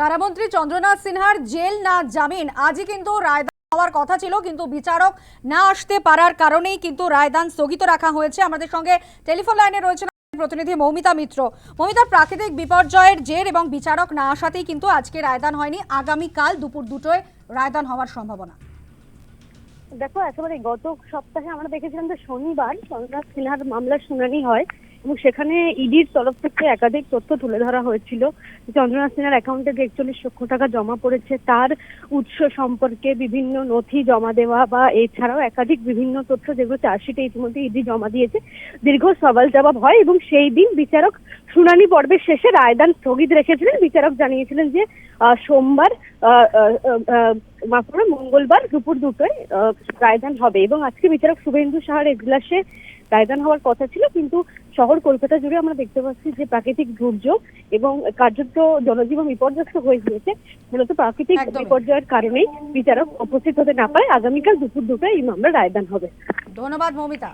কারামন্ত্রী চন্দ্রনাথ সিনহার জেল না জামিন? আজই কিন্তু রায়দান হওয়ার কথা ছিল, কিন্তু বিচারক না আসতে পারার কারণেই কিন্তু রায়দান স্থগিত রাখা হয়েছে। আমাদের সঙ্গে টেলিফোন লাইনে রয়েছে প্রতিনিধি মৌমিতা মিত্র। মৌমিতা, প্রাকৃতিক বিপর্যয়ের জের এবং বিচারক না আসাতেই কিন্তু আজকে রায়দান হয়নি। আগামীকাল দুপুর দুটোয় রায়দান হওয়ার সম্ভাবনা। দেখো, একেবারে গত সপ্তাহে আমরা দেখেছিলাম যে শনিবার চন্দ্রনাথ সিনহার মামলার শুনানি হয়। এবং সেখানে ইডির তরফ থেকে একাধিক তথ্য তুলে ধরা হয়েছিল। চন্দ্রনাথ সিনহার অ্যাকাউন্টে যে একচল্লিশ লক্ষ টাকা জমা পড়েছে, তার উৎস সম্পর্কে বিভিন্ন নথি জমা দেওয়া বা এছাড়াও একাধিক বিভিন্ন তথ্য যেগুলো চার্জশিটে ইতিমধ্যে ইডি জমা দিয়েছে, দীর্ঘ সওয়াল জবাব হয় এবং সেই দিন বিচারক শুনানি পর্বের শেষে রায়দান স্থগিত রেখেছিলেন। বিচারক জানিয়েছিলেন যে সোমবার মাফ মঙ্গলবার দুপুর দুটোয় রায়দান হবে এবং আজকে বিচারক শুভেন্দু সাহার এজলাসে রায়দান হওয়ার কথা ছিল কিন্তু শহর কলকাতা জুড়ে আমরা দেখতে পাচ্ছি যে প্রাকৃতিক দুর্যোগ এবং কার্যত জনজীবন বিপর্যস্ত হয়ে গিয়েছে। মূলত প্রাকৃতিক বিপর্যয়ের কারণেই বিচারক উপস্থিত হতে না পায় আগামীকাল দুপুর দুটোয় এই মামলা রায়দান হবে। ধন্যবাদ মৌমিতা।